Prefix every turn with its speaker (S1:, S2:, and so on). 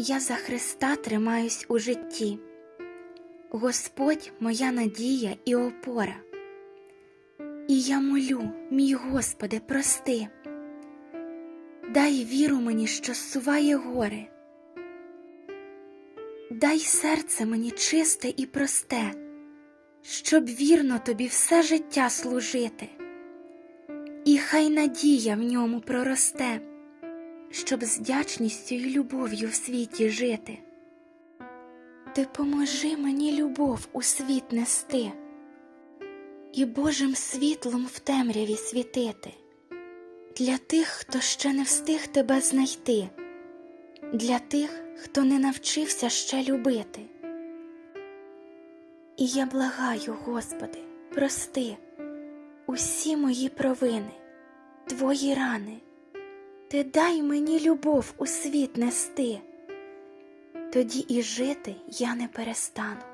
S1: Я за Христа тримаюсь у житті. Господь моя надія і опора. І я молю, мій Господи, прости. Дай віру мені, що зсуває гори. Дай серце мені чисте і просте, щоб вірно тобі все життя служити. І хай надія в ньому проросте, щоб з вдячністю і любов'ю в світі жити. Ти поможи мені любов у світ нести і Божим світлом в темряві світити для тих, хто ще не встиг тебе знайти, для тих, хто не навчився ще любити. І я благаю, Господи, прости усі мої провини, Твої рани, Ти дай мені любов у світ нести, тоді і жити я не перестану.